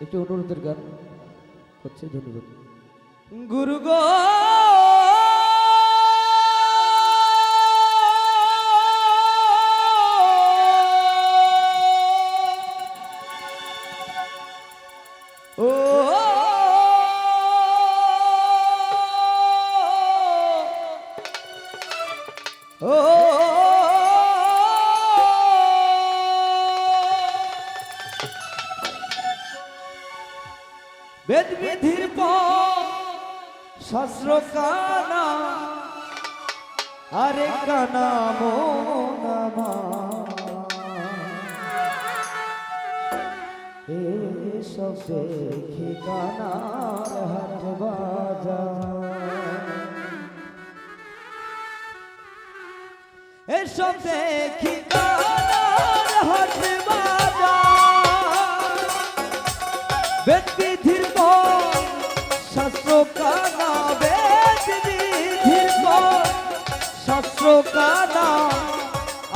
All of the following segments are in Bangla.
একটি অনুরোধের গান করছে ধন্যবাদ গুরু গো ও বেদ বিধির শাস্ত্র কানা। আরে কানা মোনামা এসব দেখি কানার এসব দেখি কানার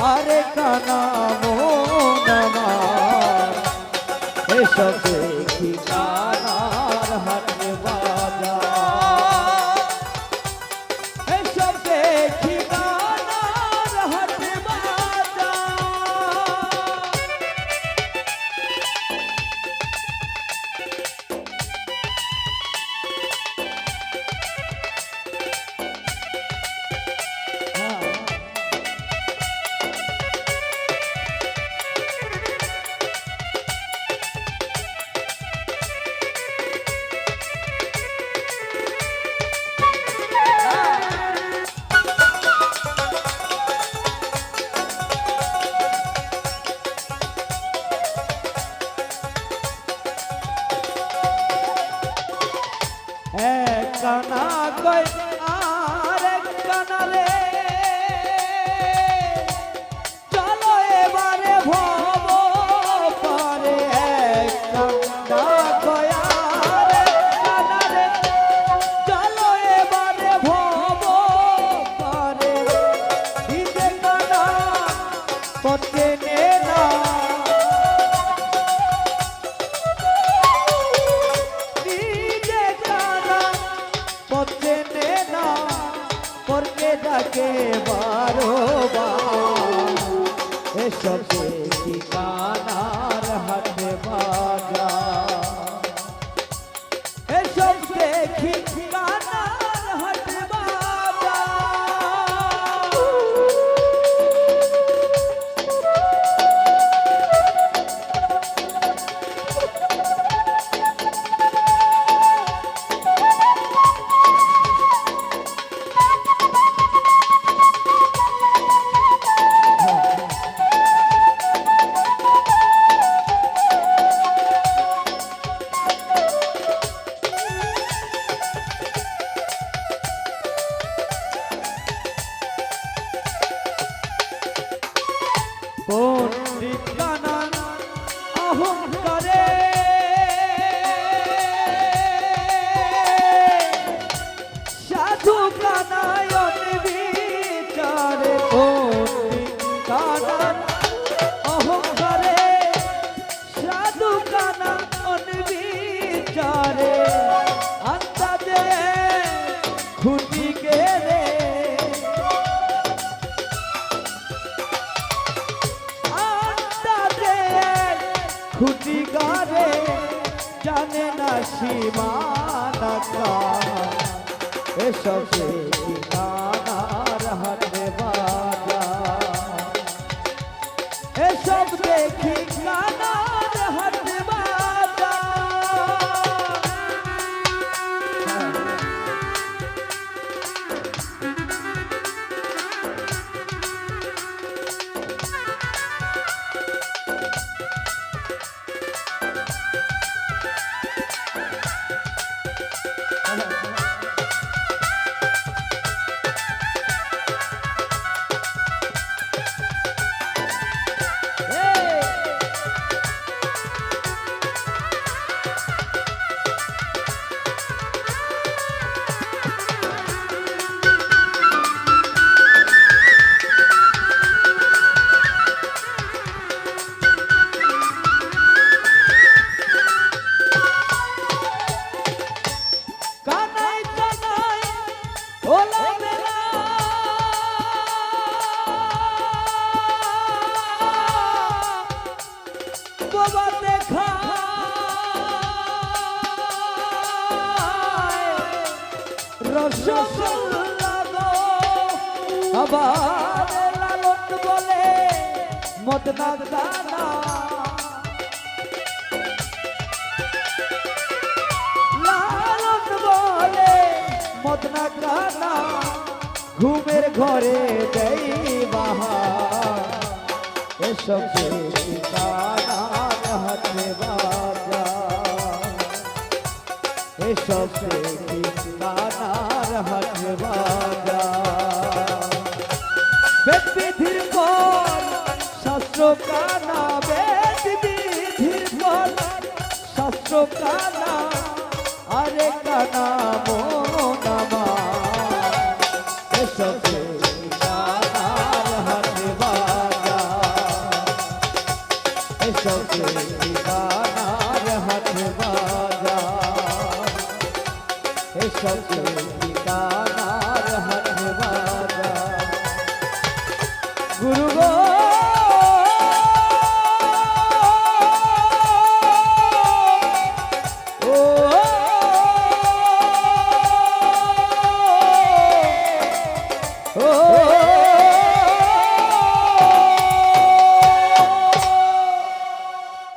আরে কানা মোনামা এসব কানা কই এসব খুঁটি গারে জানে না সীমানা এসব ঠিকানার হাতে বাজা। এসব দেখি আবার লালন বলে মদনা গানা লালন বলে মদনা গানা ঘুমের ঘরে দেই বাহার এসব হাতে বাজা এসব বিধির পর শাস্ত্র কানা বেদ বিধির পর শাস্ত্র কানা, আরে কানা মোনামা এসব গানার হাতে